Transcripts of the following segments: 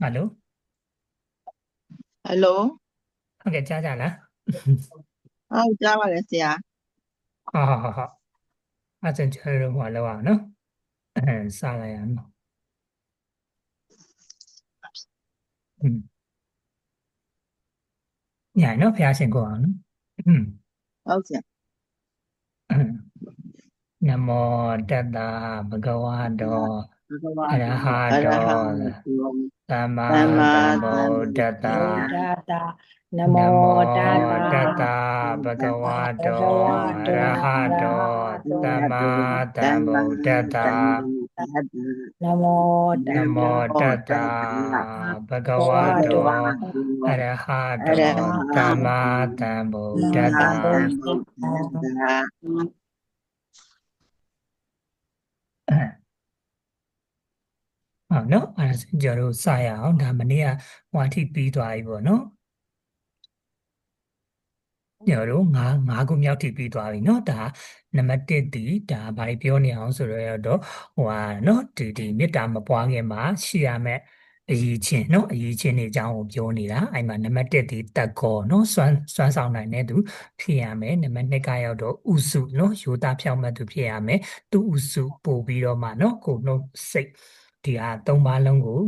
ဟယ်လိုဟယ်လိုဟုတ်ကဲ့ကြားကြလားဟုတ်ကြားပါတယ်ဆရာဟာဟာဟာအဲ့ဒါကျန်တော့ဟောလောက်အောင်နော်အဲစလိုက်ရအောင်อืมညာနော်ဖះရှင်ကိုအောင်နော်ဟုတ်ကဲ့နမောတတ္တဗုဒ္ဓဝါတော် ဘဂဝါအရဟအရတောဟံသမ္မာသမ္မာသမ္ဗုဒ္ဓတ္တတတနနမောမောတတတတ္တဗုဒ္ဓဝါတောအရဟတောသမ္မာသမ္ဗုဒ္ဓတ္တနမောတနမောတတ္တဗုဒ္ဓဝါတောအရဟတောသမ္မာသမ္ဗုဒ္ဓတ္တ ဟုတ်နော်အဲ့ဒါဆိုကျွန်တော်တို့စရအောင်ဒါမနေ့ကဟိုအထိပြီးသွားပြီပေါ့နော်ညတို့ငါးငါးခုမြောက်ထိပြီးသွားပြီเนาะဒါနံပါတ်1ဒီဒါဘာတွေပြောနေအောင်ဆိုတော့ဟိုဟာเนาะဒီဒီမေတ္တာမပွားခင်မှာရှိရမယ့်အရေးချင်းเนาะအရေးချင်းတွေအကြောင်းကိုပြောနေတာအဲ့မှာနံပါတ်1ဒီတက်ကောเนาะစွမ်းစွမ်းဆောင်နိုင်တဲ့သူဖြစ်ရမယ်နံပါတ်2ကရောက်တော့ဥစုเนาะယူသားဖြောင့်မတ်သူဖြစ်ရမယ်သူဥစုပို့ပြီးတော့မှเนาะကိုယ်နှုတ်စိတ် ဒီဟာသုံးပါးလုံးကို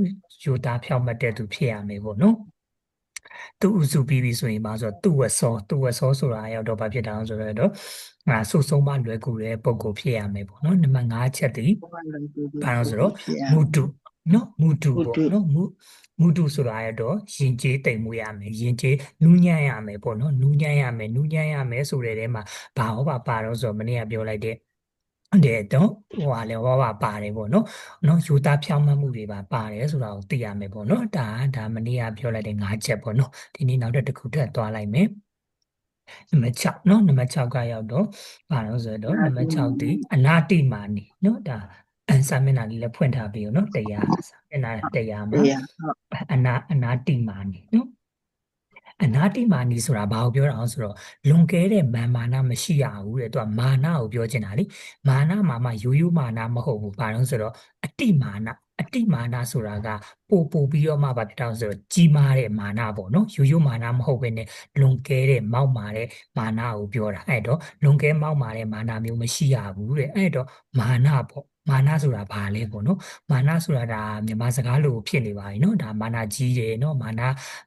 ယူတာဖြောက်မှတ်တဲ့သူဖြစ်ရမယ်ပေါ့နော်သူ့ဥစုပြီးပြီဆိုရင်ပါဆိုတော့သူ့ဝဆောသူ့ဝဆောဆိုတာရောက်တော့ဘာဖြစ်တာဆိုတော့ငါစုဆုံးမလွယ်ကူတဲ့ပုံကိုဖြစ်ရမယ်ပေါ့နော်နံပါတ်5ချက်တည်းဘာလို့ဆိုတော့မုတုနော်မုတုပေါ့နော်မုမုတုဆိုတာရတော့ယဉ်ကျေးတိမ်မွေးရမယ်ယဉ်ကျေးနူးညံ့ရမယ်ပေါ့နော်နူးညံ့ရမယ်နူးညံ့ရမယ်ဆိုတဲ့ထဲမှာဘာဟောပါပါတော့ဆိုတော့မနေ့ကပြောလိုက်တဲ့ တဲ့တော့ဟိုဟာလေဟောပါပါတယ်ပေါ့နော်နော်ယူသားဖြောင်းမှတ်မှုတွေပါပါတယ်ဆိုတာကိုသိရမယ်ပေါ့နော်ဒါဒါမနေ့ကပြောလိုက်တဲ့၅ချက်ပေါ့နော်ဒီနေ့နောက်တစ်ခုထပ်သွားလိုက်မယ်နံပါတ်6เนาะနံပါတ်6ကရောက်တော့ဘာလို့ဆိုတော့နံပါတ်6ဒီအနာတိမာနီเนาะဒါစာမျက်နှာလေးလည်းဖွင့်ထားပြီးတော့เนาะတရားစာမျက်နှာတရားမှာ တရားဟုတ် အနာအနာတိမာနီเนาะ အနာတိမာနီဆိုတာဘာကိုပြောတာလဲဆိုတော့လွန်ကဲတဲ့မာမာနမရှိရဘူးတဲ့သူကမာနကိုပြောချင်တာလေမာနမှာမှရိုးရိုးမာနမဟုတ်ဘူးဘာလို့ဆိုတော့အတိမာနအတိမာနဆိုတာကပို့ပို့ပြီးတော့မှဘာဖြစ်တာလဲဆိုတော့ကြီးမားတဲ့မာနပေါ့နော်ရိုးရိုးမာနမဟုတ်ဘဲနဲ့လွန်ကဲတဲ့မောက်မာတဲ့မာနကိုပြောတာအဲ့တော့လွန်ကဲမောက်မာတဲ့မာနမျိုးမရှိရဘူးတဲ့အဲ့တော့မာနပေါ့ မာနဆိုတာဘာလဲပေါ့နော်မာနဆိုတာဒါမြန်မာစကားလိုဖြစ်နေပါပြီနော်ဒါမာနကြီးတယ်နော်မာန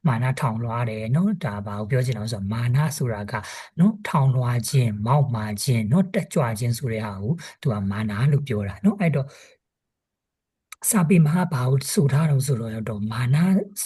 မာနထောင်လွှားတယ်နော်ဒါဘာကိုပြောချင်အောင်ဆိုတော့မာနဆိုတာကနော်ထောင်လွှားခြင်းမောက်မာခြင်းနော်တက်ကြွခြင်းဆိုတဲ့ဟာကိုသူကမာနလို့ပြောတာနော်အဲ့တော့ စာပေမှာဘာကိုဆိုထားတော့ဆိုတော့တော့မာန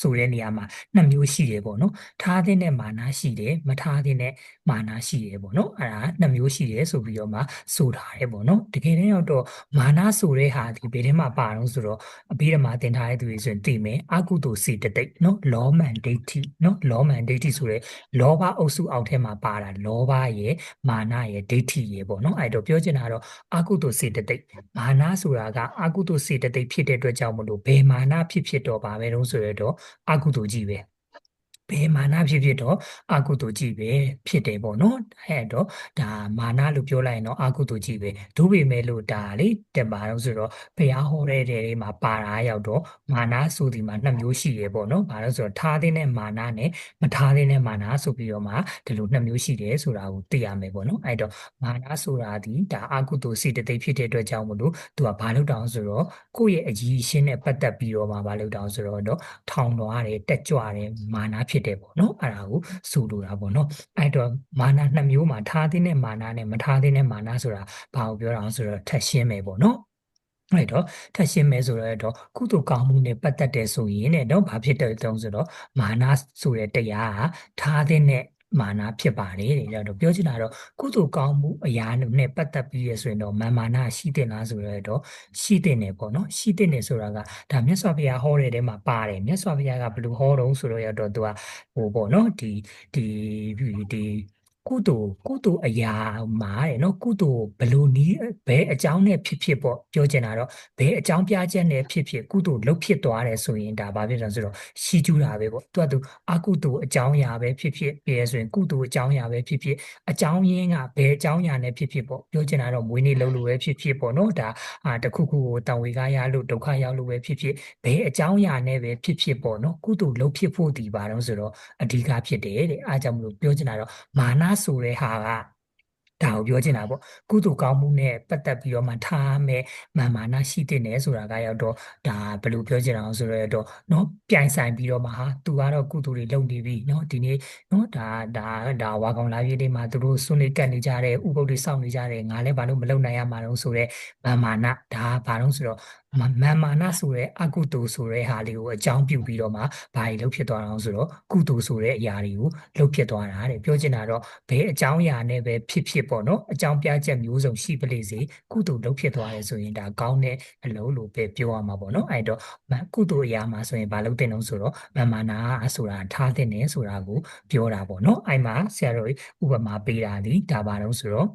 ဆိုတဲ့နေရာမှာနှစ်မျိုးရှိတယ်ပေါ့နော်ထားတဲ့နဲ့မာနရှိတယ်မထားတဲ့နဲ့မာနရှိတယ်ပေါ့နော်အဲ့ဒါနှစ်မျိုးရှိတယ်ဆိုပြီးတော့မှဆိုထားတယ်ပေါ့နော်တကယ်တမ်းရောက်တော့မာနဆိုတဲ့ဟာဒီဘယ်ထဲမှာပါတော့ဆိုတော့အဘိဓမ္မာသင်ထားတဲ့သူတွေဆိုရင်သိမယ်အကုသိုလ်စေတသိက်နော်လောမန်ဒိဋ္ဌိနော်လောမန်ဒိဋ္ဌိဆိုတဲ့လောဘအုပ်စုအောက်ထဲမှာပါတာလောဘရဲ့မာနရဲ့ဒိဋ္ဌိရဲ့ပေါ့နော်အဲ့တော့ပြောချင်တာကတော့အကုသိုလ်စေတသိက်မာနဆိုတာကအကုသိုလ်စေတသိက်ဖြစ်တဲ့အတွက်ကြောင့်မလို့ဘယ်မာနဖြစ်ဖြစ်တော့ပါပဲတော့ဆိုရတော့အကုသိုလ်ကြီးပဲ ဘယ်မာနဖြစ်ဖြစ်တော့အကုသိုလ်ကြီးပဲဖြစ်တယ်ပေါ့နော်အဲ့တော့ဒါမာနလို့ပြောလိုက်ရင်တော့အကုသိုလ်ကြီးပဲဒုပေမဲ့လို့ဒါလေတက်ပါတော့ဆိုတော့ဘုရားဟောတဲ့တဲ့လေးမှာပါတာရောက်တော့မာနဆိုဒီမှာနှစ်မျိုးရှိတယ်ပေါ့နော်ဘာလို့ဆိုတော့ထားတဲ့နဲ့မာနနဲ့မထားတဲ့နဲ့မာနဆိုပြီးတော့မှဒီလိုနှစ်မျိုးရှိတယ်ဆိုတာကိုသိရမယ်ပေါ့နော်အဲ့တော့မာနဆိုတာဒီဒါအကုသိုလ်စိတ်တသိက်ဖြစ်တဲ့အတွက်ကြောင့်မလို့သူကဘာလို့တောင်းဆိုတော့ကိုယ့်ရဲ့အကြီးရှင်းနဲ့ပတ်သက်ပြီးတော့မှဘာလို့တောင်းဆိုတော့တော့ထောင်လွှားတယ်တက်ကြွတယ်မာနဖြစ်တယ်ပေါ့နော်အဲ့ဒါကိုဆိုလိုတာပေါ့နော်အဲ့တော့မာနနှစ်မျိုးမှာထားတဲ့နဲ့မာနနဲ့မထားတဲ့နဲ့မာနဆိုတာဘာကိုပြောတာလဲဆိုတော့ထက်ရှင်းမယ်ပေါ့နော်အဲ့တော့ထက်ရှင်းမဲဆိုတော့ကုသိုလ်ကောင်းမှုနဲ့ပတ်သက်တယ်ဆိုရင်တဲ့တော့ဘာဖြစ်တဲ့တုံးဆိုတော့မာနဆိုတဲ့တရားကထားတဲ့နဲ့ မာနဖြစ်ပါတယ်တဲ့အဲ့တော့ပြောချင်တာတော့ကုသိုလ်ကောင်းမှုအရာနဲ့ပတ်သက်ပြီးရဆိုရင်တော့မာမာနရှိတဲ့လားဆိုတော့ရှိတဲ့နေပေါ့နော်ရှိတဲ့နေဆိုတာကဒါမြတ်စွာဘုရားဟောတဲ့ထဲမှာပါတယ်မြတ်စွာဘုရားကဘယ်လိုဟောတော့ဆိုတော့ရတော့သူကဟိုပေါ့နော်ဒီဒီဒီဟ ကုသိုလ်ကုသိုလ်အရာမှာတဲ့နော်ကုသိုလ်ဘယ်လိုနည်းဘယ်အကြောင်းနဲ့ဖြစ်ဖြစ်ပေါ့ပြောချင်တာတော့ဘယ်အကြောင်းပြချက်နဲ့ဖြစ်ဖြစ်ကုသိုလ်လုပ်ဖြစ်သွားတယ်ဆိုရင်ဒါဘာဖြစ်လဲဆိုတော့ရှီကျူးတာပဲပေါ့သူကသူအကုသိုလ်အကြောင်းအရာပဲဖြစ်ဖြစ်ပြဲဆိုရင်ကုသိုလ်အကြောင်းအရာပဲဖြစ်ဖြစ်အကြောင်းရင်းကဘယ်အကြောင်းအရာနဲ့ဖြစ်ဖြစ်ပေါ့ပြောချင်တာတော့မွေးနေ့လုပ်လို့ပဲဖြစ်ဖြစ်ပေါ့နော်ဒါအာတစ်ခုခုကိုတန်ဝေကားရလို့ဒုက္ခရောက်လို့ပဲဖြစ်ဖြစ်ဘယ်အကြောင်းအရာနဲ့ပဲဖြစ်ဖြစ်ပေါ့နော်ကုသိုလ်လုပ်ဖြစ်ဖို့ဒီပါတော့ဆိုတော့အဓိကဖြစ်တယ်တဲ့အားကြောင့်မလို့ပြောချင်တာတော့မာနဆိုတဲ့ဟာက ဒါကိုပြောချင်တာပေါ့ကုသိုလ်ကောင်းမှုနဲ့ပတ်သက်ပြီးတော့မှထားမဲ့မာမာနာရှိတဲ့နယ်ဆိုတာကရောက်တော့ဒါဘယ်လိုပြောချင်တာအောင်ဆိုတော့နော်ပြိုင်ဆိုင်ပြီးတော့မှဟာသူကတော့ကုသိုလ်တွေလုပ်နေပြီနော်ဒီနေ့နော်ဒါဒါဒါဝါကောင်လာပြည်လေးမှာသူတို့ဆွနေကတ်နေကြတယ်ဥပုပ်တွေစောင့်နေကြတယ်ငါလည်းဘာလို့မလုပ်နိုင်ရမှာတော့ဆိုတော့မာမာနာဒါဘာလို့ဆိုတော့မာမာနာဆိုတဲ့အကုသိုလ်ဆိုတဲ့ဟာလေးကိုအကြောင်းပြုပြီးတော့မှဘာတွေလုပ်ဖြစ်သွားတာအောင်ဆိုတော့ကုသိုလ်ဆိုတဲ့အရာတွေကိုလုပ်ဖြစ်သွားတာတဲ့ပြောချင်တာတော့ဘယ်အကြောင်းအရာနဲ့ပဲဖြစ်ဖြစ်ပေါ့နော်အကြောင်းပြချက်မျိုးစုံရှိပလေစေကုသိုလ်လုပ်ဖြစ်သွားတယ်ဆိုရင်ဒါကောင်းတဲ့အလုပ်လို့ပဲပြောရမှာပေါ့နော်အဲ့တော့ကုသိုလ်အရာမှာဆိုရင်ဘာလုပ်တဲ့လို့ဆိုတော့မန်မာနာဆိုတာထားတဲ့နေဆိုတာကိုပြောတာပေါ့နော်အဲ့မှာဆရာတော်ဥပမာပေးတာဒီဒါပါတော့ဆိုတော့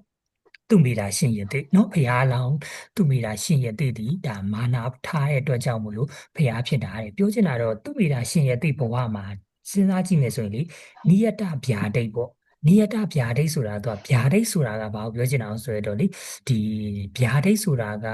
သူမိတာရှင်ရတဲ့เนาะဘုရားလောင်းသူမိတာရှင်ရတဲ့ဒီဒါမာနာထားတဲ့အတွက်ကြောင့်မလို့ဘုရားဖြစ်တာတဲ့ပြောချင်တာတော့သူမိတာရှင်ရတဲ့ဘဝမှာစဉ်းစားကြည့်မယ်ဆိုရင်လေနိယတဗျာဒိတ်ပေါ့ နိယတဗျာဒိတ်ဆိုတာတော့ဗျာဒိတ်ဆိုတာကဘာကိုပြောချင်တာအောင်ဆိုရတော့လေဒီဗျာဒိတ်ဆိုတာက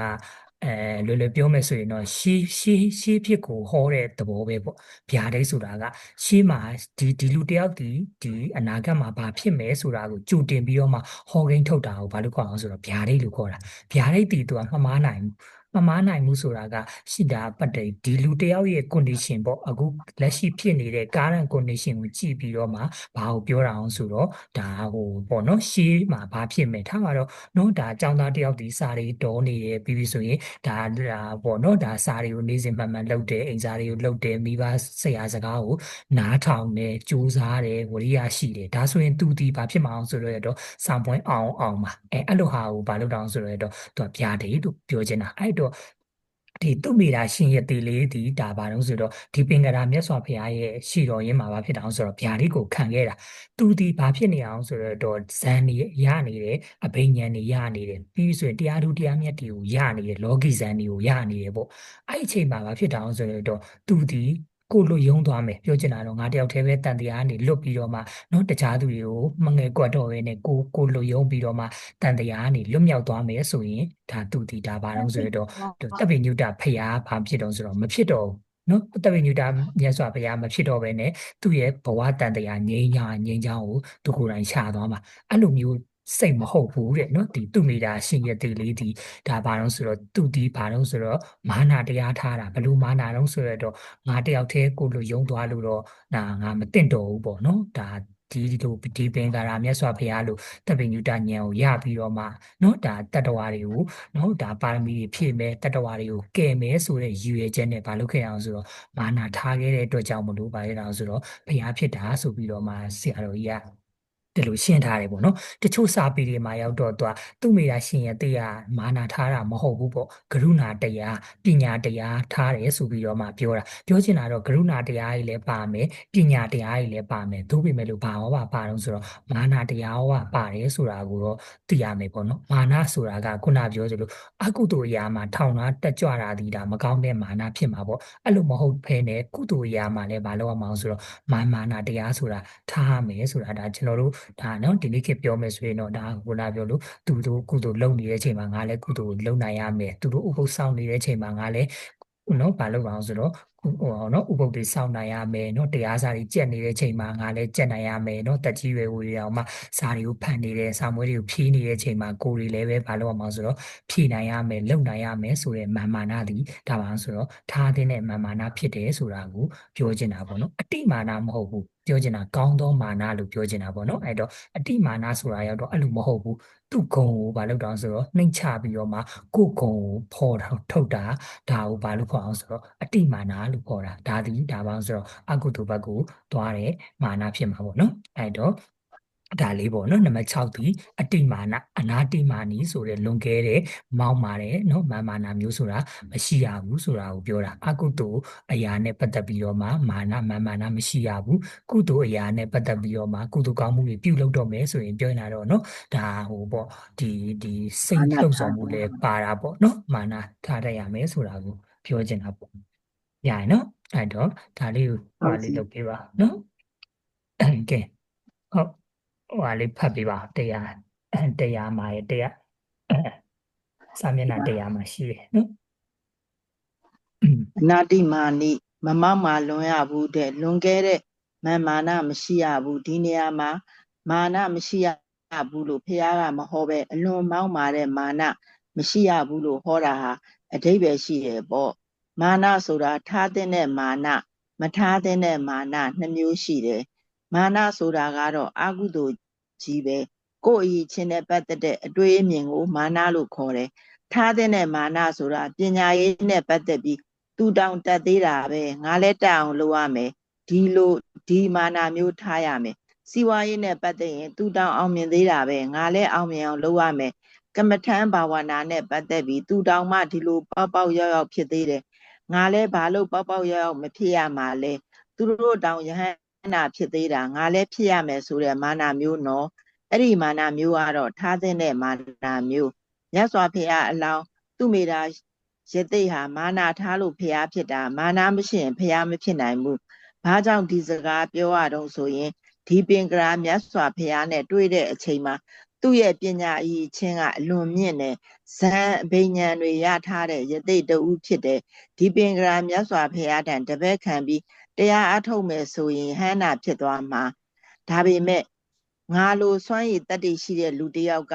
အဲလွယ်လွယ်ပြောမယ်ဆိုရင်တော့ရှေးရှေးရှေးဖြစ်ကိုဟောတဲ့သဘောပဲပေါ့ဗျာဒိတ်ဆိုတာကရှေးမှာဒီဒီလူတယောက်ဒီဒီအနာဂတ်မှာဘာဖြစ်မယ်ဆိုတာကိုကြိုတင်ပြီးတော့မှဟောကိန်းထုတ်တာကိုဘာလို့ခေါ်အောင်ဆိုတော့ဗျာဒိတ်လို့ခေါ်တာဗျာဒိတ်တီသူကမမားနိုင်ဘူး မမားနိုင်မှုဆိုတာကရှိတာပတ်တယ်ဒီလူတယောက်ရဲ့ condition ပေါ့အခုလက်ရှိဖြစ်နေတဲ့ current condition ကိုကြည့်ပြီးတော့မှဘာကိုပြောတာအောင်ဆိုတော့ဒါဟိုပေါ့နော်ရှေးမှာဘာဖြစ်မယ်ထားပါတော့နော်ဒါအကြောင်းသားတယောက်ဒီစာတွေတော်နေရပြီးပြီဆိုရင်ဒါဒါပေါ့နော်ဒါစာတွေကိုနေ့စဉ်မှန်မှန်လုပ်တယ်အိမ်စာတွေကိုလုပ်တယ်မိဘဆရာစကားကိုနားထောင်တယ်ကြိုးစားတယ်ဝရိယရှိတယ်ဒါဆိုရင်သူဒီဘာဖြစ်မအောင်ဆိုတော့တော့စာပွင့်အောင်အောင်ပါအဲအဲ့လိုဟာကိုဘာလို့တောင်းဆိုတော့တော့သူကပြားတယ်လို့ပြောချင်တာအဲ့တော့ဒီသူမိတာရှင်ရဲ့တေလေးဒီဒါပါတော့ဆိုတော့ဒီပင်ကရာမြတ်စွာဘုရားရဲ့ရှီတော်ရင်းမှာဘာဖြစ်တာအောင်ဆိုတော့ဗျာလေးကိုခံခဲ့တာသူဒီဘာဖြစ်နေအောင်ဆိုတော့ဇန်နေရနေတယ်အဘိညာဉ်နေရနေတယ်ပြီးဆိုရင်တရားသူတရားမြတ်တွေကိုရနေတယ်လောကီဇန်တွေကိုရနေတယ်ပေါ့အဲ့အချိန်မှာဘာဖြစ်တာအောင်ဆိုတော့သူဒီ ကိုလွတ်ယုံသွားမယ်ပြောချင်တာတော့ငါတယောက်တည်းပဲတန်တရားကနေလွတ်ပြီးတော့မှနော်တခြားသူတွေကိုမငယ်ကွက်တော့ပဲနဲ့ကိုကိုလွတ်ယုံပြီးတော့မှတန်တရားကနေလွတ်မြောက်သွားမယ်ဆိုရင်ဒါသူတည်တာဘာလို့ဆိုတော့တပ်ပိညုတဖျားဘာဖြစ်တော့ဆိုတော့မဖြစ်တော့ဘူးနော်တပ်ပိညုတာမြတ်စွာဘုရားမဖြစ်တော့ဘဲနဲ့သူ့ရဲ့ဘဝတန်တရားငြိမ်းချာငြိမ်းချောင်းကိုသူကိုယ်တိုင်ရှာသွားမှာအဲ့လိုမျိုး စိတ်မဟုတ်ဘူးတဲ့နော်ဒီသူမိတာရှင်ရဲ့တေလေးဒီဒါဘာလို့ဆိုတော့သူဒီဘာလို့ဆိုတော့မာနာတရားထားတာဘလို့မာနာတော့ဆိုတော့ငါတယောက်တည်းကိုလိုယုံသွားလို့တော့ဒါငါမတင့်တော်ဘူးပေါ့နော်ဒါဒီလိုဒီပင်ကာရာမြတ်စွာဘုရားလို့တပင်ညုတဉာဏ်ကိုရပြီးတော့မှเนาะဒါတတ္တဝါတွေကိုเนาะဒါပါရမီတွေဖြည့်မယ်တတ္တဝါတွေကိုကယ်မယ်ဆိုတဲ့ရည်ရွယ်ချက်နဲ့မလုပ်ခဲ့အောင်ဆိုတော့မာနာထားခဲ့တဲ့အတွက်ကြောင့်မလို့ပါရတာဆိုတော့ဘုရားဖြစ်တာဆိုပြီးတော့မှဆရာတော်ကြီးက ဒီလိုရှင်းထားတယ်ပေါ့နော်တချို့စာပေတွေမှာရောက်တော့သူကသူ့မိတာရှင်ရဲ့တေးရမာနာထားတာမဟုတ်ဘူးပေါ့ကရုဏာတရားပညာတရားထားတယ်ဆိုပြီးတော့မှပြောတာပြောချင်တာတော့ကရုဏာတရားကြီးလည်းပါမယ်ပညာတရားကြီးလည်းပါမယ်သို့ပေမဲ့လို့ဘာဟောပါပါတော့ဆိုတော့မာနာတရားဟောပါပါတယ်ဆိုတာကိုတော့သိရမယ်ပေါ့နော်မာနာဆိုတာကခုနပြောသလိုအကုသိုလ်အရာမှာထောင်တာတက်ကြွတာဒီဒါမကောင်းတဲ့မာနာဖြစ်မှာပေါ့အဲ့လိုမဟုတ်ဘဲနဲ့ကုသိုလ်အရာမှာလည်းမလုပ်အောင်အောင်ဆိုတော့မာမာနာတရားဆိုတာထားရမယ်ဆိုတာဒါကျွန်တော်တို့ဒါနော်ဒီနေ့ခေတ်ပြောမယ်ဆိုရင်တော့ဒါခုနပြောလို့သူတို့ကုသိုလ်လုပ်နေတဲ့အချိန်မှာငါလည်းကုသိုလ်လုပ်နိုင်ရမယ်သူတို့ဥပုသ်ဆောင်နေတဲ့အချိန်မှာငါလည်းနော်ဘာလုပ်အောင်ဆိုတော့ဟိုနော်ဥပုပ်တွေစောင့်နိုင်ရမယ်နော်တရားစာတွေကြက်နေတဲ့ချိန်မှာငါလည်းကြက်နိုင်ရမယ်နော်တက်ကြီးရွယ်ဝတွေအောင်မှစာတွေကိုဖတ်နေတဲ့စာမွေးတွေကိုဖြည့်နေတဲ့ချိန်မှာကိုယ်တွေလည်းပဲဘာလို့အောင်ဆိုတော့ဖြည့်နိုင်ရမယ်လုံနိုင်ရမယ်ဆိုတဲ့မာမာနသည်ဒါပါဆိုတော့ထားတဲ့မာမာနဖြစ်တယ်ဆိုတာကိုပြောချင်တာပေါ့နော်အတိမာနမဟုတ်ဘူး ပြောချင်တာကောင်းသောမာနလို့ပြောချင်တာပေါ့နော်အဲ့တော့အတိမာနဆိုတာရောက်တော့အဲ့လိုမဟုတ်ဘူးသူ့ဂုံကိုဘာလုပ်တောင်ဆိုတော့နှိမ့်ချပြီးတော့မှကိုယ်ဂုံကိုဖော်ထုတ်တာဒါကိုဘာလို့ခေါ်အောင်ဆိုတော့အတိမာနလို့ခေါ်တာဒါဒီဒါပါဆိုတော့အကုသိုလ်ဘက်ကိုသွားတယ်မာနဖြစ်မှာပေါ့နော်အဲ့တော့ ဒါလေးပေါ့နော်နံပါတ်6ဒီအတိမာနအနာတိမာနီဆိုတဲ့လွန်ကဲတဲ့မောင်းမာတဲ့နော်မာမာနာမျိုးဆိုတာမရှိရဘူးဆိုတာကိုပြောတာအကုသိုလ်အရာနဲ့ပတ်သက်ပြီးတော့မှမာနမာမာနာမရှိရဘူးကုသိုလ်အရာနဲ့ပတ်သက်ပြီးတော့မှကုသိုလ်ကောင်းမှုတွေပြုလုပ်တော့မယ်ဆိုရင်ပြောနေတာတော့နော်ဒါဟိုပေါ့ဒီဒီစိတ်လှုပ်ဆောင်မှုလည်းပါတာပေါ့နော်မာနထားတတ်ရမယ်ဆိုတာကိုပြောချင်တာပေါ့ရရင်နော်အဲ့တော့ဒါလေးကိုဟိုလေးလုပ်ပေးပါနော်ကဲဟုတ် ဟိုဟာလေးဖတ်ပေးပါတရားတရားမှာရတရားစာမျက်နှာတရားမှာရှိတယ်နော်အနာတိမာနိမမောက်မာလွန်ရဘူးတဲ့လွန်ခဲ့တဲ့မာမာနမရှိရဘူးဒီနေရာမှာမာနမရှိရဘူးလို့ဖះကမဟောပဲအလွန်မောက်မာတဲ့မာနမရှိရဘူးလို့ဟောတာဟာအဓိပ္ပာယ်ရှိတယ်ပေါ့မာနဆိုတာထားတဲ့မာနမထားတဲ့မာနနှစ်မျိုးရှိတယ် မာနဆိုတာကတော့အကုသိုလ်ကြီးပဲကိုယ်အရေးချင်းနဲ့ပတ်သက်တဲ့အတွေးအမြင်ကိုမာနလို့ခေါ်တယ်ထားတဲ့မာနဆိုတာပညာရေးနဲ့ပတ်သက်ပြီးသူတောင်တက်သေးတာပဲငါလည်းတက်အောင်လုပ်ရမယ်ဒီလိုဒီမာနာမျိုးထားရမယ်စီဝါရေးနဲ့ပတ်သက်ရင်သူတောင်အောင်မြင်သေးတာပဲငါလည်းအောင်မြင်အောင်လုပ်ရမယ်ကမ္မထံဘာဝနာနဲ့ပတ်သက်ပြီးသူတောင်မှဒီလိုပေါက်ပေါက်ရောက်ရောက်ဖြစ်သေးတယ်ငါလည်းဘာလို့ပေါက်ပေါက်ရောက်ရောက်မဖြစ်ရမှာလဲသူတို့တောင်ယဟန် နာဖြစ်သေးတာငါလည်းဖြစ်ရမယ်ဆိုတဲ့မာနာမျိုးနော်အဲ့ဒီမာနာမျိုးကတော့ထားတဲ့မာနာမျိုးမြတ်စွာဘုရားအလောင်းသူမိတာရသိဟာမာနာထားလို့ဖျားဖြစ်တာမာနာမရှိရင်ဖျားမဖြစ်နိုင်ဘူး။ဘာကြောင့်ဒီစကားပြောရတော့ဆိုရင်ဒီပင်ကရာမြတ်စွာဘုရားနဲ့တွေ့တဲ့အချိန်မှာ သူ့ရဲ့ပညာအည်ချင်းကအလွန်မြင့်တယ်ဇံအဘိညာဉ်တွေရထားတဲ့ယသိတူဖြစ်တယ်ဒီပင်ကရာမြတ်စွာဘုရားတန်တပည့်ခံပြီးတရားအထုတ်မယ်ဆိုရင်ဟန္နာဖြစ်သွားမှာဒါပေမဲ့ငါလိုစွမ်းရည်တတ္တိရှိတဲ့လူတယောက်က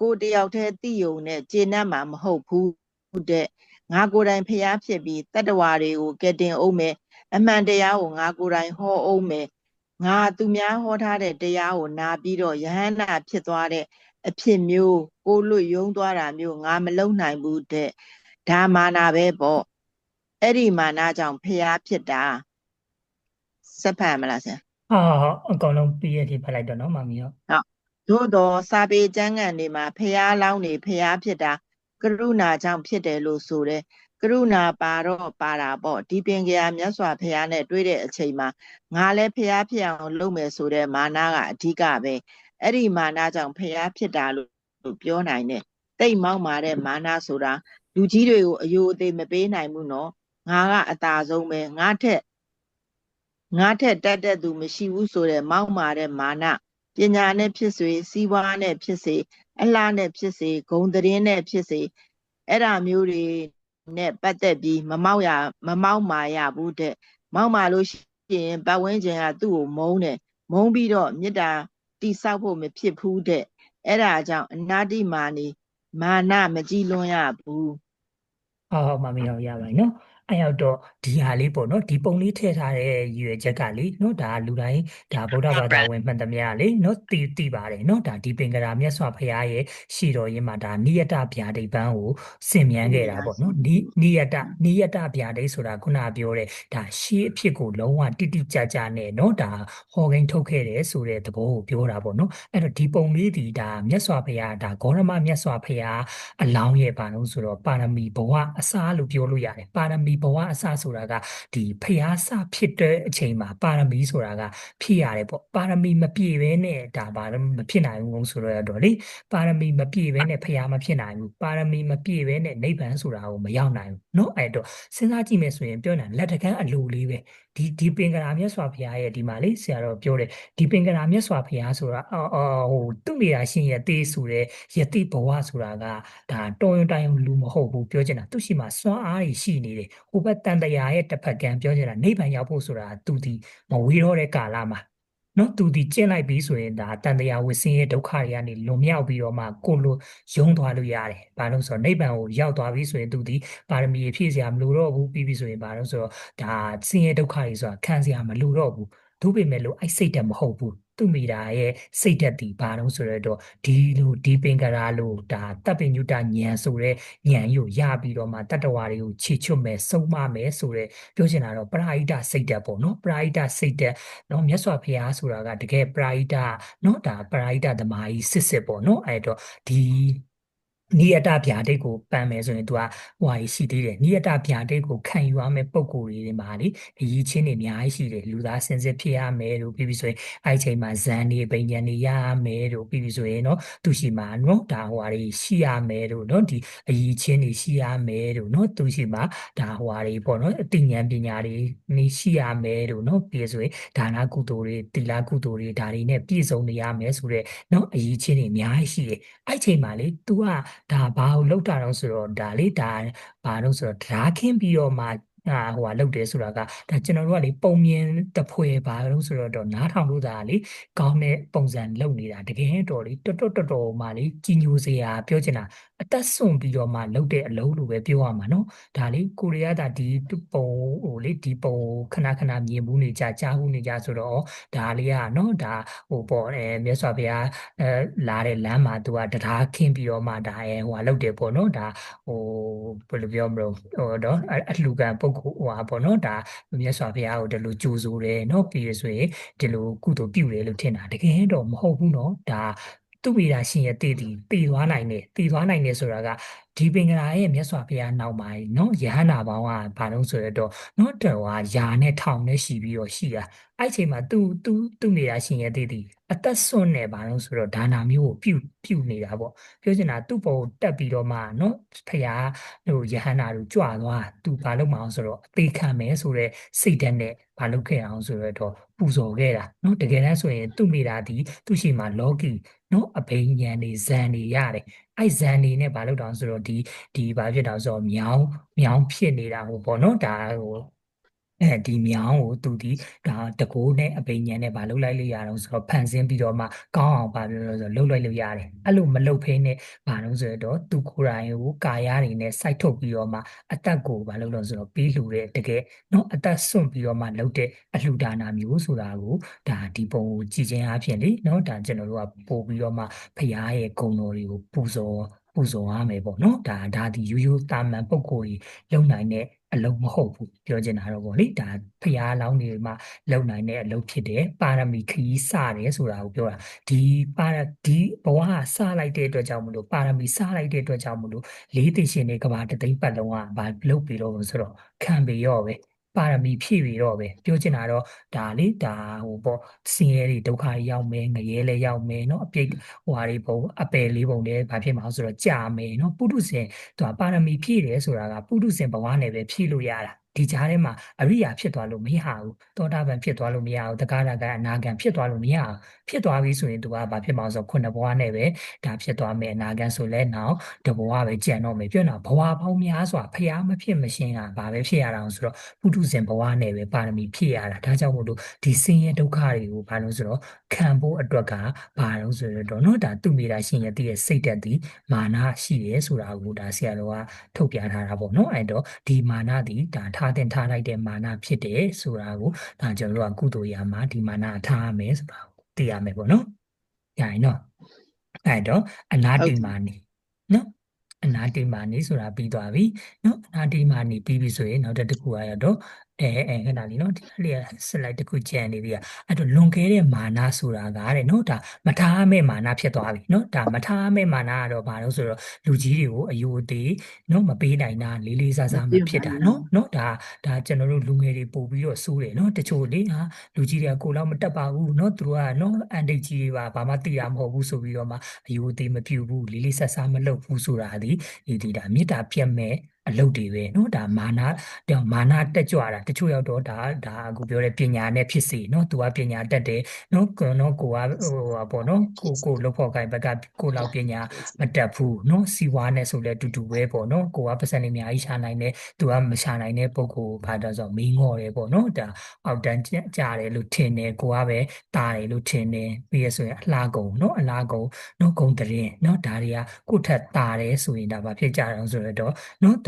ကိုတယောက်တည်းသိယုံနဲ့ကျေနပ်မှာမဟုတ်ဘူးတဲ့ငါကိုယ်တိုင်ဖျားဖြစ်ပြီးတတ္တဝါတွေကိုကဲတင်အောင်မယ်အမှန်တရားကိုငါကိုယ်တိုင်ဟောအောင်မယ် ငါသူများဟောထားတဲ့တရားကိုနာပြီးတော့ယဟန္တာဖြစ်သွားတဲ့အဖြစ်မျိုးကိုလွတ်ယုံသွားတာမျိုးငါမလုံနိုင်ဘူးတဲ့ဒါမာနာပဲပေါ့အဲ့ဒီမာနာကြောင့်ဖျားဖြစ်တာစက်ဖတ်မလားဆရာဟာဟုတ်အကောင်လုံးပြည့်ရည်ဖတ်လိုက်တော့နော်မမီဟုတ်သို့တော့စာပေကျမ်းဂန်တွေမှာဖျားလောင်းနေဖျားဖြစ်တာကရုဏာကြောင့်ဖြစ်တယ်လို့ဆိုတယ် ကရုဏာပါတော့ပါတာပေါ့ဒီပင်ကရာမြတ်စွာဘုရားနဲ့တွေ့တဲ့အချိန်မှာငါလည်းဖျားဖြစ်အောင်လုပ်မယ်ဆိုတဲ့မာနကအဓိကပဲအဲ့ဒီမာနကြောင့်ဖျားဖြစ်တာလို့ပြောနိုင်တယ်တိတ်မောက်မာတဲ့မာနဆိုတာလူကြီးတွေကိုအယိုအသေးမပေးနိုင်ဘူးနော်ငါကအသာဆုံးပဲငါထက်ငါထက်တက်တဲ့သူမရှိဘူးဆိုတဲ့မောက်မာတဲ့မာနပညာနဲ့ဖြစ်စေစီးပွားနဲ့ဖြစ်စေအလားနဲ့ဖြစ်စေဂုံသတင်းနဲ့ဖြစ်စေအဲ့ဒါမျိုးတွေ နဲ့ပတ်သက်ပြီးမမောက်ရမမောက်မာရဘူးတဲ့မောက်မာလို့ရှိရင်ပတ်ဝန်းကျင်ကသူ့ကိုမုန်းတယ်မုန်းပြီးတော့မေတ္တာတိဆောက်ဖို့မဖြစ်ဘူးတဲ့အဲ့ဒါကြောင့်အနာတိမာနီမာနမကြည်လွန်ရဘူးဟုတ်ဟုတ်မမီဟုတ်ရပါပြီနော် အဲ့ရောက်တော့ဒီဟာလေးပေါ့နော်ဒီပုံလေးထည့်ထားတဲ့ရည်ရွယ်ချက်ကလေနော်ဒါလူတိုင်းဒါဗုဒ္ဓဘာသာဝင်မှန်သမျှလေနော်တည်တည်ပါတယ်နော်ဒါဒီပင်ကရာမြတ်စွာဘုရားရဲ့ရှီတော်ရင်းမှာဒါနိယတဗျာဒိတ်ပန်းကိုစင်မြန်းခဲ့တာပေါ့နော်နိနိယတနိယတဗျာဒိတ်ဆိုတာခုနပြောတဲ့ဒါရှေးအဖြစ်ကိုလုံးဝတိတိကျကျနဲ့နော်ဒါဟောကိန်းထုတ်ခဲ့တယ်ဆိုတဲ့သဘောကိုပြောတာပေါ့နော်အဲ့တော့ဒီပုံလေးဒီဒါမြတ်စွာဘုရားဒါဂေါရမမြတ်စွာဘုရားအလောင်းရဲ့ပါလို့ဆိုတော့ပါရမီဘဝအစားလို့ပြောလို့ရတယ်ပါရမီဘဝအစားဆိုတာကဒီဖျားစဖြစ်တဲ့အချိန်မှာပါရမီဆိုတာကဖြစ်ရတယ်ပေါ့ပါရမီမပြည့်ဘဲနဲ့ဒါပါမဖြစ်နိုင်ဘူးဆိုတော့တော့လေပါရမီမပြည့်ဘဲနဲ့ဖျားမဖြစ်နိုင်ဘူးပါရမီမပြည့်ဘဲနဲ့နိဗ္ဗာန်ဆိုတာကိုမရောက်နိုင်ဘူးเนาะအဲ့တော့စဉ်းစားကြည့်မယ်ဆိုရင်ပြောနေတာလက်တကမ်းအလိုလေးပဲ ဒီဒီပင်ကရာမြတ်စွာဘုရားရဲ့ဒီမှာလေဆရာတော်ပြောတယ်ဒီပင်ကရာမြတ်စွာဘုရားဆိုတာအော်အော်ဟိုသူ့နေရာရှင်ရဲ့တေးဆိုတဲ့ယတိဘဝဆိုတာကဒါတော်ရင်တိုင်လူမဟုတ်ဘူးပြောချင်တာသူရှိမှစွမ်းအားတွေရှိနေတယ်ဟိုဘက်တန်တရာရဲ့တစ်ဖက်ကံပြောချင်တာနိဗ္ဗာန်ရောက်ဖို့ဆိုတာသူဒီမဝေးတော့တဲ့ကာလမှာ နော်သူဒီကျင့်လိုက်ပြီးဆိုရင်ဒါတန်တရားဝဆင်းရဲ့ဒုက္ခတွေကနေလွန်မြောက်ပြီးတော့မှကိုလိုယုံသွားလို့ရတယ်။ဘာလို့ဆိုတော့နိဗ္ဗာန်ကိုရောက်သွားပြီဆိုရင်သူဒီပါရမီဖြည့်စရာမလိုတော့ဘူးပြီးပြီဆိုရင်ဘာလို့ဆိုတော့ဒါဆင်းရဲဒုက္ခတွေဆိုတာခံစရာမလိုတော့ဘူး တို့ပေမဲ့လို့အဲ့စိတ်တက်မဟုတ်ဘူးသူမိတာရဲ့စိတ်တက်တီဘာလို့ဆိုတော့ဒီလိုဒီပင်ကရာလို့ဒါတပ်ပင်ညုတညံဆိုတဲ့ညံကိုရပြီးတော့မှတတ္တဝါတွေကိုခြေချွတ်မယ်စုံမမယ်ဆိုတဲ့ပြောချင်တာတော့ပရာဟိတစိတ်တက်ပေါ့နော်ပရာဟိတစိတ်တက်နော်မြတ်စွာဘုရားဆိုတာကတကယ်ပရာဟိတနော်ဒါပရာဟိတသမားကြီးစစ်စစ်ပေါ့နော်အဲ့တော့ဒီ နိယတဗျာဒိတ်ကိုပန်မယ်ဆိုရင် तू ကဟိုဟာရှိသေးတယ်နိယတဗျာဒိတ်ကိုခံယူရမယ့်ပုံကိုယ်တွေမှာလေအရေးချင်းတွေအများကြီးရှိတယ်လူသားစင်စစ်ဖြစ်ရမယ်လို့ပြီးပြီဆိုရင်အဲ့ချိန်မှာဇန်နေပိညာနေရမယ်လို့ပြီးပြီဆိုရင်နော်သူရှိမှာနော်ဒါဟိုဟာတွေရှိရမယ်လို့နော်ဒီအရေးချင်းတွေရှိရမယ်လို့နော်သူရှိမှာဒါဟိုဟာတွေပေါ့နော်အသိဉာဏ်ပညာတွေနေရှိရမယ်လို့နော်ပြီးဆိုရင်ဒါနာကုသိုလ်တွေတိလာကုသိုလ်တွေဒါတွေနဲ့ပြည့်စုံနေရမယ်ဆိုတော့နော်အရေးချင်းတွေအများကြီးရှိတယ်အဲ့ချိန်မှာလေ तू ကဒါဘာကိုလောက်တာတော့ဆိုတော့ဒါလေဒါဘာလို့ဆိုတော့ဓာခင်းပြီးတော့မှအာဟိုဟာလောက်တယ်ဆိုတာကဒါကျွန်တော်တို့ကလေပုံမြင်တဖွဲပါလို့ဆိုတော့တော့နားထောင်လို့ဒါလေကောင်းတဲ့ပုံစံလုပ်နေတာတကယ်တော်လေတော်တော်တော်တော်မှလေကြီးညိုစရာပြောချင်တာ အသက်ဆွန့်ပြီးတော့မှလုပ်တဲ့အလုပ်လိုပဲပြောရမှာနော်ဒါလေကိုရီးယားဒါဒီပုံဟိုလေဒီပုံခဏခဏမြင်မှုနေကြကြားမှုနေကြဆိုတော့ဒါလေးကနော်ဒါဟိုပေါ့အဲမြတ်စွာဘုရားအဲလာတဲ့လမ်းမှာသူကတရားခင်းပြီးတော့မှဒါအဲဟိုဟာလုပ်တယ်ပေါ့နော်ဒါဟိုဘယ်လိုပြောမလို့ဟိုတော့အလှူခံပုဂ္ဂိုလ်ဟိုဟာပေါ့နော်ဒါမြတ်စွာဘုရားကိုဒီလိုကြိုဆိုတယ်နော်ပြီးရဆိုရင်ဒီလိုကုသိုလ်ပြုတယ်လို့ထင်တာတကယ်တော့မဟုတ်ဘူးနော်ဒါ သူ့မိသားရှင်ရဲ့တည်တည်တည်သွားနိုင်တယ်တည်သွားနိုင်တယ်ဆိုတာက ဒီပင်ကလာရဲ့မြတ်စွာဘုရားနောက်ပိုင်းနော်ယဟနာဘောင်းကဘာလို့ဆိုရတော့နော်တော်ကယာနဲ့ထောင်နဲ့ရှိပြီးတော့ရှိတာအဲ့ချိန်မှာသူသူသူ့နေရာရှင်ရဲ့တည်တည်အသက်ဆွန့်နေဘာလို့ဆိုတော့ဒါနာမျိုးကိုပြုပြုနေတာပေါ့ပြောချင်တာသူ့ဘုံတက်ပြီးတော့မှနော်ဖရာဟိုယဟနာတို့ကြွသွားသူဘာလို့မအောင်ဆိုတော့အသေးခံမယ်ဆိုတော့စိတ်ဓာတ်နဲ့ဘာလုပ်ခဲ့အောင်ဆိုတော့ပူဇော်ခဲ့တာနော်တကယ်တမ်းဆိုရင်သူ့မိသားဒီသူ့ရှိမှလောကီနော်အဘိညာဉ်နေဇန်နေရတယ်အဲ့ဇန်တွေနဲ့ဘာလို့တောင်ဆိုတော့ဒီဒီဘာဖြစ်တောင်ဆိုတော့မြောင်းမြောင်းဖြစ်နေတာဟိုပေါ့နော်ဒါဟို အဲဒီမြောင်းကိုသူဒီဒါတကိုးနဲ့အပိညာနဲ့ဘာလုပ်လိုက်လို့ရတော့ဆိုတော့ဖန်ဆင်းပြီးတော့မှကောင်းအောင်ပါလို့ဆိုတော့လုပ်လိုက်လို့ရတယ်အဲ့လိုမလုပ်ဖိနဲ့ဘာလို့ဆိုတော့သူကိုယ်တိုင်ကိုကာယတွေနဲ့စိုက်ထုတ်ပြီးတော့မှအသက်ကိုဘာလုပ်လို့ဆိုတော့ပြီးလှူတဲ့တကယ်နော်အသက်စွန့်ပြီးတော့မှလုပ်တဲ့အလှူဒါနာမျိုးဆိုတာကိုဒါဒီပုံကိုကြည်ချင်းအဖြစ်လေနော်ဒါကျွန်တော်တို့ကပို့ပြီးတော့မှဖရားရဲ့ဂုဏ်တော်တွေကိုပူဇော်ပူဇော်ရမယ်ပေါ့နော်ဒါဒါဒီရိုးရိုးတာမန်ပုံကိုယ်ကြီးလုံနိုင်တဲ့ အလုံးမဟုတ်ဘူးပြောချင်တာတော့ဗောလေဒါဖျားလောင်းတွေမှာလုံနိုင်တဲ့အလုံးဖြစ်တယ်ပါရမီခရီးစတယ်ဆိုတာကိုပြောတာဒီပါရဒီဘဝကစလိုက်တဲ့အတွက်ကြောင့်မလို့ပါရမီစလိုက်တဲ့အတွက်ကြောင့်မလို့လေးသိရှင်တွေကဘာတသိမ့်ပတ်လုံးကဘာလုပ်ပြီးတော့ဆိုတော့ခံပြီးရောပဲ ပါရမီဖြည့်ပြီးတော့ပဲပြောချင်တာတော့ဒါလေဒါဟိုပေါ့ဆင်းရဲတွေဒုက္ခတွေရောက်မယ်ငရဲလည်းရောက်မယ်เนาะအပြိတ်ဟိုဟာတွေပုံအပယ်လေးပုံလည်းဘာဖြစ်မှာဆိုတော့ကြာမယ်เนาะပုထုဇဉ်သူကပါရမီဖြည့်တယ်ဆိုတာကပုထုဇဉ်ဘဝနဲ့ပဲဖြည့်လို့ရတာ ဒီကြားထဲမှာအရိယာဖြစ်သွားလို့မရဘူးသောတာပန်ဖြစ်သွားလို့မရဘူးတက္ကရာကအနာဂံဖြစ်သွားလို့မရဘူးဖြစ်သွားပြီဆိုရင် तू ကဘာဖြစ်မှာဆိုခုနှစ်ဘဝနဲ့ပဲဒါဖြစ်သွားမယ်အနာဂံဆိုလဲနောက်တဘဝပဲကြံတော့မယ်ပြောတော့ဘဝပေါင်းများစွာဖျားမဖြစ်မရှင်းတာဘာပဲဖြစ်ရတာအောင်ဆိုတော့ပုထုဇဉ်ဘဝနဲ့ပဲပါရမီဖြည့်ရတာဒါကြောင့်မို့လို့ဒီဆင်းရဲဒုက္ခတွေကိုဘာလို့ဆိုတော့ခံဖို့အတွက်ကဘာလို့ဆိုတော့တော့ဒါသူ့မိတာရှင်ရဲ့တည်းရဲ့စိတ်တက်သည်မာနရှိရဲဆိုတာကိုဒါဆရာတော်ကထုတ်ပြထားတာပေါ့နော်အဲ့တော့ဒီမာနသည်ဒါထတင်ထားလိုက်တဲ့မာနဖြစ်တယ်ဆိုတာကိုဒါကျွန်တော်တို့ကကုသိုလ်ရာမှာဒီမာနထားရမယ်ဆိုတာကိုသိရမယ်ပေါ့နော်။ညာရင်တော့အဲ့တော့အနာတိမာနီနော်အနာတိမာနီဆိုတာပြီးသွားပြီနော်အနာတိမာနီပြီးပြီဆိုရင်နောက်တစ်ခုကတော့ အဲအဲခဏလေးနော်ဒီလေးဆလိုက်တစ်ခုကြံနေပြီအဲ့တော့လွန်ခဲ့တဲ့မာနဆိုတာကတဲ့နော်ဒါမထားမဲ့မာနဖြစ်သွားပြီနော်ဒါမထားမဲ့မာနကတော့ဘာလို့ဆိုတော့လူကြီးတွေကိုအယိုသေးနော်မပေးနိုင်တာလေးလေးစားစားမဖြစ်တာနော်နော်ဒါဒါကျွန်တော်တို့လူငယ်တွေပို့ပြီးတော့စိုးတယ်နော်တချို့လေဟာလူကြီးတွေကကိုယ်တော့မတက်ပါဘူးနော်သူတို့ကနော်အန်တိတ်ကြီးတွေပါဘာမှသိတာမဟုတ်ဘူးဆိုပြီးတော့မှအယိုသေးမပြူဘူးလေးလေးစားစားမလုပ်ဘူးဆိုတာဒီဒီဒီဒါမေတ္တာပြတ်မဲ့ အလုပ်တွေပဲเนาะဒါမာနတော့မာနတက်ကြွတာတချို့ရောက်တော့ဒါဒါအခုပြောတဲ့ပညာနဲ့ဖြစ်စီเนาะသူကပညာတက်တယ်เนาะကိုနော်ကိုကဟိုပါပေါ့เนาะကိုကိုလောက်ဖို့ခိုင်ဘက်ကကိုလောက်ပညာမတက်ဘူးเนาะစီဝါနဲ့ဆိုလဲတူတူပဲပေါ့เนาะကိုကပတ်စံနေအများကြီးရှာနိုင်တယ်သူကမရှာနိုင်တဲ့ပုံကိုဘာတော့ဆိုမင်းငေါ်တယ်ပေါ့เนาะဒါအောက်တန်းကြတယ်လို့ထင်တယ်ကိုကပဲတာတယ်လို့ထင်တယ်ပြီးရဆိုရင်အလားကုံเนาะအလားကုံเนาะဂုံတရင်เนาะဒါတွေကကိုထက်တာတယ်ဆိုရင်ဒါဘာဖြစ်ကြအောင်ဆိုတော့เนาะ